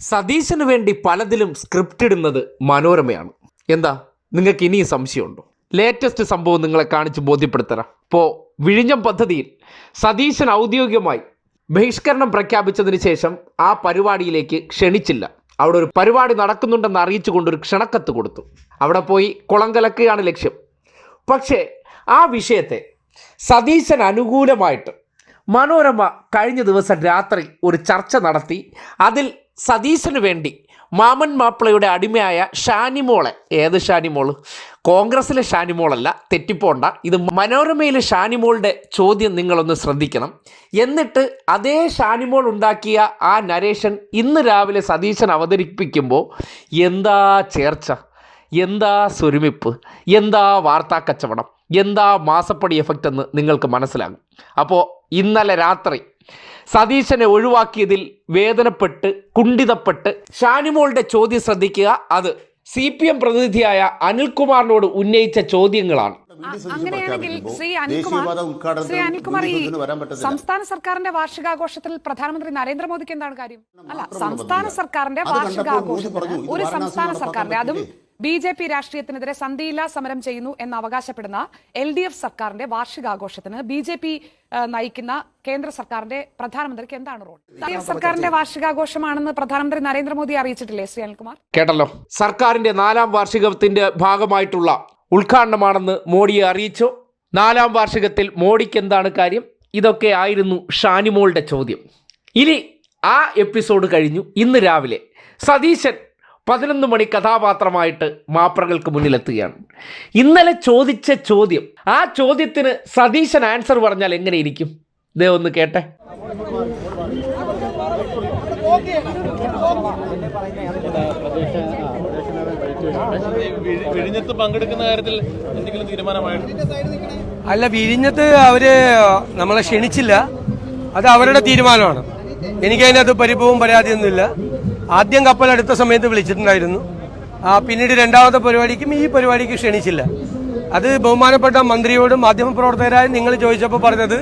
സതീശന് വേണ്ടി പലതിലും സ്ക്രിപ്റ്റ് ഇടുന്നത് മനോരമയാണ്. എന്താ? നിങ്ങൾക്ക് ഇനിയും സംശയമുണ്ടോ? ലേറ്റസ്റ്റ് സംഭവം നിങ്ങളെ കാണിച്ച് ബോധ്യപ്പെടുത്തരാം. ഇപ്പോൾ വിഴിഞ്ഞം പദ്ധതിയിൽ സതീശൻ ഔദ്യോഗികമായി ബഹിഷ്കരണം പ്രഖ്യാപിച്ചതിന് ശേഷം ആ പരിപാടിയിലേക്ക് ക്ഷണിച്ചില്ല. അവിടെ ഒരു പരിപാടി നടക്കുന്നുണ്ടെന്ന് അറിയിച്ചുകൊണ്ട് ഒരു ക്ഷണക്കത്ത് കൊടുത്തു. അവിടെ പോയി കുളം കലക്കുകയാണ് ലക്ഷ്യം. പക്ഷേ ആ വിഷയത്തെ സതീശൻ അനുകൂലമായിട്ട് മനോരമ കഴിഞ്ഞ ദിവസം രാത്രി ഒരു ചർച്ച നടത്തി. അതിൽ സതീശന് വേണ്ടി മാമൻ മാപ്പിളയുടെ അടിമയായ ഷാനിമോളെ ഏത് ഷാനിമോൾ? കോൺഗ്രസ്സിലെ ഷാനിമോളല്ല തെറ്റിപ്പോണ്ട. ഇത് മനോരമയിലെ ഷാനിമോളുടെ ചോദ്യം നിങ്ങളൊന്ന് ശ്രദ്ധിക്കണം. എന്നിട്ട് അതേ ഷാനിമോൾ ഉണ്ടാക്കിയ ആ നരേഷൻ ഇന്ന് രാവിലെ സതീശൻ അവതരിപ്പിക്കുമ്പോൾ എന്താ ചേർച്ച? എന്താ സ്വരുമിപ്പ്? എന്താ വാർത്താ കച്ചവടം? എന്താ മാസപ്പടി എഫക്റ്റ് എന്ന് നിങ്ങൾക്ക് മനസ്സിലാകും. അപ്പോൾ ഇന്നലെ രാത്രി സതീശനെ ഒഴിവാക്കിയതിൽ വേദനപ്പെട്ട് കുണ്ഠിതപ്പെട്ട് ഷാനിമോളുടെ ചോദ്യം ശ്രദ്ധിക്കുക. അത് സി പി എം പ്രതിനിധിയായ അനിൽകുമാറിനോട് ഉന്നയിച്ച ചോദ്യങ്ങളാണ്. അങ്ങനെയാണെങ്കിൽ ശ്രീ അനിൽകുമാർ ശ്രീ അനിൽകുമാർ ഈ. സംസ്ഥാന സർക്കാരിന്റെ വാർഷികാഘോഷത്തിൽ പ്രധാനമന്ത്രി നരേന്ദ്രമോദിക്ക് എന്താണ് കാര്യം? അല്ല സംസ്ഥാന സർക്കാരിന്റെ വാർഷികാഘോഷം വാർഷികാഘോഷത്തിന് ഒരു സംസ്ഥാന സർക്കാരിന്റെ അതും? ബി ജെ പി രാഷ്ട്രീയത്തിനെതിരെ സന്ധിയില്ലാ സമരം ചെയ്യുന്നു എന്ന് അവകാശപ്പെടുന്ന എൽ ഡി എഫ് സർക്കാരിന്റെ വാർഷികാഘോഷത്തിന് ബി ജെ പി നയിക്കുന്ന കേന്ദ്ര സർക്കാരിന്റെ പ്രധാനമന്ത്രിക്ക് എന്താണ് റോൾ? എൽ ഡി എഫ് സർക്കാരിന്റെ വാർഷികാഘോഷമാണെന്ന് പ്രധാനമന്ത്രി നരേന്ദ്രമോദി അറിയിച്ചിട്ടില്ലേ ശ്രീ അനിൽകുമാർ? കേട്ടല്ലോ. സർക്കാരിന്റെ നാലാം വാർഷികത്തിന്റെ ഭാഗമായിട്ടുള്ള ഉദ്ഘാടനമാണെന്ന് മോഡിയെ അറിയിച്ചു. നാലാം വാർഷികത്തിൽ മോഡിക്ക് എന്താണ് കാര്യം? ഇതൊക്കെ ആയിരുന്നു ഷാനിമോളുടെ ചോദ്യം. ഇനി ആ എപ്പിസോഡ് കഴിഞ്ഞു. ഇന്ന് രാവിലെ സതീശൻ പതിനൊന്ന് മണി കഥാപാത്രമായിട്ട് മാപ്രകൾക്ക് മുന്നിലെത്തുകയാണ്. ഇന്നലെ ചോദിച്ച ചോദ്യം ആ ചോദ്യത്തിന് സതീശൻ ആൻസർ പറഞ്ഞാൽ എങ്ങനെ ഇരിക്കും ദേ ഒന്ന് കേട്ടെ. വിഴിഞ്ഞത്ത് പങ്കെടുക്കുന്ന കാര്യത്തിൽ എന്തെങ്കിലും തീരുമാനമായിട്ടുണ്ട്? അല്ല വിഴിഞ്ഞത്ത് അവർ നമ്മളെ ക്ഷണിച്ചില്ല. അത് അവരുടെ തീരുമാനമാണ്. എനിക്കതിനകത്ത് പരിഭവവും പരാതിയൊന്നുമില്ല. ആദ്യം കപ്പൽ അടുത്ത സമയത്ത് വിളിച്ചിട്ടുണ്ടായിരുന്നു. ആ, പിന്നീട് രണ്ടാമത്തെ പരിപാടിക്കും ഈ പരിപാടിക്ക് ക്ഷണിച്ചില്ല. അത് ബഹുമാനപ്പെട്ട മന്ത്രിയോടും മാധ്യമപ്രവർത്തകരായ നിങ്ങൾ ചോദിച്ചപ്പോൾ പറഞ്ഞത്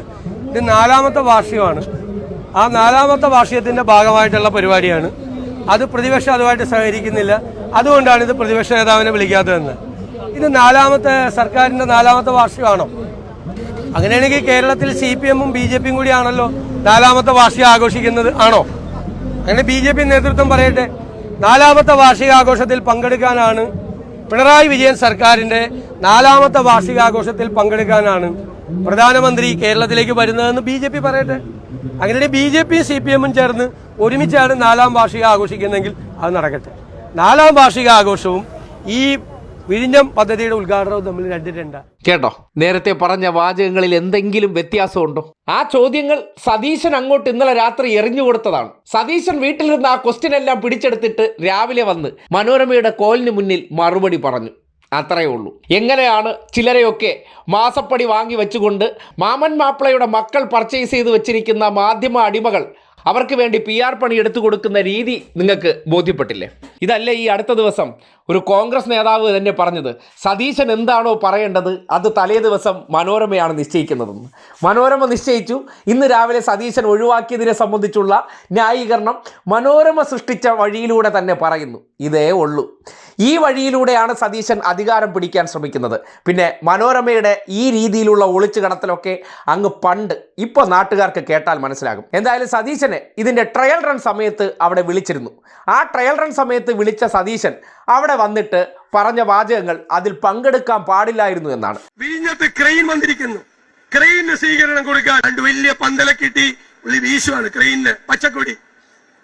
ഇത് നാലാമത്തെ വാർഷികമാണ്. ആ നാലാമത്തെ വാർഷികത്തിന്റെ ഭാഗമായിട്ടുള്ള പരിപാടിയാണ്. അത് പ്രതിപക്ഷം അതുമായിട്ട് സഹകരിക്കുന്നില്ല. അതുകൊണ്ടാണ് ഇത് പ്രതിപക്ഷ നേതാവിനെ വിളിക്കാത്തതെന്ന്. ഇത് നാലാമത്തെ സർക്കാരിന്റെ നാലാമത്തെ വാർഷികമാണോ? അങ്ങനെയാണെങ്കിൽ കേരളത്തിൽ സി പി എമ്മും ബി ജെ പിയും കൂടിയാണല്ലോ നാലാമത്തെ വാർഷിക ആഘോഷിക്കുന്നത് ആണോ? അങ്ങനെ ബി ജെ പി നേതൃത്വം പറയട്ടെ. നാലാമത്തെ വാർഷികാഘോഷത്തിൽ പങ്കെടുക്കാനാണ് പിണറായി വിജയൻ സർക്കാരിന്റെ നാലാമത്തെ വാർഷികാഘോഷത്തിൽ പങ്കെടുക്കാനാണ് പ്രധാനമന്ത്രി കേരളത്തിലേക്ക് വരുന്നതെന്ന് ബി ജെ പി പറയട്ടെ. അങ്ങനെ ബി ജെ പിയും സി പി എമ്മും ചേർന്ന് ഒരുമിച്ചാണ് നാലാം വാർഷിക ആഘോഷിക്കുന്നതെങ്കിൽ അത് നടക്കട്ടെ. നാലാം വാർഷിക ആഘോഷവും ഈ വിഴിഞ്ഞം പദ്ധതിയുടെ ഉദ്ഘാടനവും തമ്മിൽ രണ്ട് കേട്ടോ? നേരത്തെ പറഞ്ഞ വാചകങ്ങളിൽ എന്തെങ്കിലും വ്യത്യാസമുണ്ടോ? ആ ചോദ്യങ്ങൾ സതീശൻ അങ്ങോട്ട് ഇന്നലെ രാത്രി എറിഞ്ഞു കൊടുത്തതാണ്. സതീശൻ വീട്ടിലിരുന്ന് ആ ക്വസ്റ്റ്യൻ എല്ലാം പിടിച്ചെടുത്തിട്ട് രാവിലെ വന്ന് മനോരമയുടെ കോലിന് മുന്നിൽ മറുപടി പറഞ്ഞു. അത്രയേ ഉള്ളൂ. എങ്ങനെയാണ് ചിലരെയൊക്കെ മാസപ്പടി വാങ്ങി വെച്ചുകൊണ്ട് മാമൻ മാപ്പിളയുടെ മക്കൾ പർച്ചേസ് ചെയ്ത് വെച്ചിരിക്കുന്ന മാധ്യമ അടിമകൾ അവർക്ക് വേണ്ടി പി ആർ പണി എടുത്തു കൊടുക്കുന്ന രീതി നിങ്ങൾക്ക് ബോധ്യപ്പെട്ടില്ലേ? ഇതല്ലേ ഈ അടുത്ത ദിവസം ഒരു കോൺഗ്രസ് നേതാവ് തന്നെ പറഞ്ഞത് സതീശൻ എന്താണോ പറയേണ്ടത് അത് തലേ ദിവസം മനോരമയാണ് നിശ്ചയിക്കുന്നതെന്ന് മനോരമ നിശ്ചയിച്ചു. ഇന്ന് രാവിലെ സതീശൻ ഒഴിവാക്കിയതിനെ സംബന്ധിച്ചുള്ള ന്യായീകരണം മനോരമ സൃഷ്ടിച്ച വഴിയിലൂടെ തന്നെ പറയുന്നു. ഇതേ ഉള്ളൂ. ഈ വഴിയിലൂടെയാണ് സതീശൻ അധികാരം പിടിക്കാൻ ശ്രമിക്കുന്നത്. പിന്നെ മനോരമയുടെ ഈ രീതിയിലുള്ള ഒളിച്ചു കടത്തലൊക്കെ അങ്ങ് പണ്ട് ഇപ്പോൾ നാട്ടുകാർക്ക് കേട്ടാൽ മനസ്സിലാകും. എന്തായാലും സതീശനെ ഇതിന്റെ ട്രയൽ റൺ സമയത്ത് അവിടെ വിളിച്ചിരുന്നു. ആ ട്രയൽ റൺ സമയത്ത് വിളിച്ച സതീശൻ അവിടെ വന്നിട്ട് പറഞ്ഞ വാചകങ്ങൾ അതിൽ പങ്കെടുക്കാൻ പാടില്ലായിരുന്നു എന്നാണ്. വിഴിഞ്ഞത്ത് ക്രെയിൻ വന്നിരിക്കുന്നു. ക്രെയിന് സ്വീകരണം കൊടുക്കാൻ രണ്ട് വലിയ പന്തല കിട്ടി. പുള്ളി വീശുവാണ് ക്രെയിനിന് പച്ചക്കൊടി.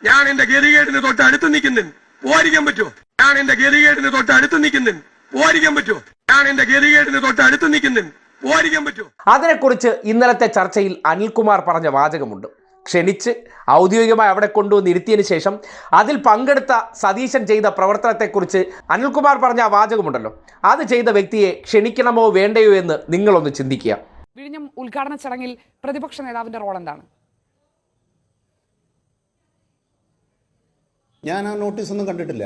ഞാൻ എന്റെ ഗതികേടിന് തൊട്ട് അടുത്ത് നിൽക്കുന്നുണ്ട്. പോരിക്കാൻ പറ്റുമോ? ഞാൻ എന്റെ ഗതികേടിന് തൊട്ട് അടുത്ത് നിൽക്കുന്നുണ്ട്. പോരിക്കാൻ പറ്റുമോ? ഞാൻ എന്റെ ഗതികേടിന് തൊട്ട് അടുത്ത് നിൽക്കുന്നുണ്ട്. പോരിക്കാൻ പറ്റുമോ? അതിനെക്കുറിച്ച് ഇന്നലത്തെ ചർച്ചയിൽ അനിൽകുമാർ പറഞ്ഞ വാചകമുണ്ട്. ക്ഷണിച്ച് ഔദ്യോഗികമായി അവിടെ കൊണ്ടുവന്ന് ഇരുത്തിയതിന് ശേഷം അതിൽ പങ്കെടുത്ത സതീശൻ ചെയ്ത പ്രവർത്തനത്തെക്കുറിച്ച് അനിൽകുമാർ പറഞ്ഞ ആ വാചകമുണ്ടല്ലോ. അത് ചെയ്ത വ്യക്തിയെ ക്ഷണിക്കണമോ വേണ്ടയോ എന്ന് നിങ്ങളൊന്ന് ചിന്തിക്കുക. വിഴിഞ്ഞം ഉദ്ഘാടന ചടങ്ങിൽ പ്രതിപക്ഷ നേതാവിന്റെ റോൾ എന്താണ്? ഞാൻ ആ നോട്ടീസ് ഒന്നും കണ്ടിട്ടില്ല.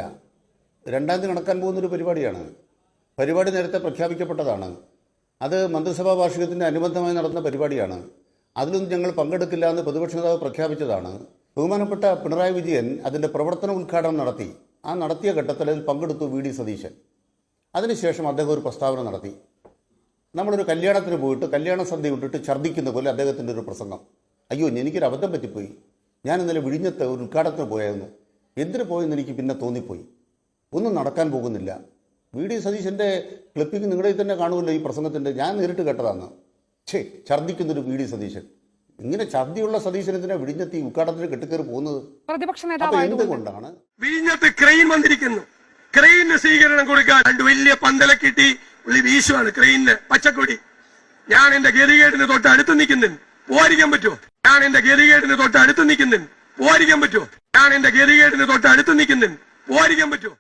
രണ്ടാം തീയതി നടക്കാൻ പോകുന്നൊരു പരിപാടിയാണ്. പരിപാടി നേരത്തെ പ്രഖ്യാപിക്കപ്പെട്ടതാണ്. അത് മന്ത്രിസഭാ വാർഷികത്തിന്റെ അനുബന്ധമായി നടന്ന പരിപാടിയാണ്. അതിലൊന്നും ഞങ്ങൾ പങ്കെടുക്കില്ല എന്ന് പ്രതിപക്ഷ നേതാവ് പ്രഖ്യാപിച്ചതാണ്. ബഹുമാനപ്പെട്ട പിണറായി വിജയൻ അതിന്റെ പ്രവർത്തന ഉദ്ഘാടനം നടത്തി. ആ നടത്തിയ ഘട്ടത്തിൽ അതിൽ പങ്കെടുത്തു വി ഡി സതീശൻ. അതിനുശേഷം അദ്ദേഹം ഒരു പ്രസ്താവന നടത്തി. നമ്മളൊരു കല്യാണത്തിന് പോയിട്ട് കല്യാണ സദ്യ വിട്ടിട്ട് ഛർദ്ദിക്കുന്ന പോലെ അദ്ദേഹത്തിന്റെ ഒരു പ്രസംഗം. അയ്യോ എനിക്കൊരു അബദ്ധം പറ്റിപ്പോയി. ഞാൻ ഇന്നലെ വിഴിഞ്ഞത്ത് ഒരു ഉദ്ഘാടനത്തിന് പോയായിരുന്നു. എന്തിനു പോയെന്ന് എനിക്ക് പിന്നെ തോന്നിപ്പോയി. ഒന്നും നടക്കാൻ പോകുന്നില്ല. വി ഡി സതീശന്റെ ക്ലിപ്പിംഗ് നിങ്ങളുടെ തന്നെ കാണുമല്ലോ ഈ പ്രസംഗത്തിന്റെ ഞാൻ നേരിട്ട് കേട്ടതാണ്. ഛേ ഛർദ്ദിക്കുന്നൊരു വി ഡി സതീശൻ. ഇങ്ങനെ ഛർദ്ദിയുള്ള എന്തിനാ വിഴിഞ്ഞത്ത് ഈ ഉദ്ഘാടനത്തിന് കെട്ടിക്കേറി പോകുന്നത്? പ്രതിപക്ഷ നേതാവ് എന്തുകൊണ്ടാണ്? വിഴിഞ്ഞത്ത് ക്രെയിൻ വന്നിരിക്കുന്നു. ക്രെയിന് സ്വീകരണം കൊടുക്കാൻ രണ്ട് വലിയ പന്തല കിട്ടി ഉള്ളി വീശുവാണ് ക്രെയിനിന് പച്ചക്കൊടി. ഞാൻ എന്റെ ഗതികേടിന് തൊട്ട് അടുത്ത് നിൽക്കുന്നുണ്ട് പോരിക്കാൻ പറ്റുമോ? ഞാൻ എന്റെ ഗതികേടിന് തൊട്ട് അടുത്ത് നിൽക്കുന്നുണ്ട് പോരിക്കാൻ പറ്റുമോ? ഞാൻ എന്റെ ഗതികേടിന് തൊട്ട് അടുത്ത് നിൽക്കുന്നുണ്ട് പോരിക്കാൻ പറ്റുമോ?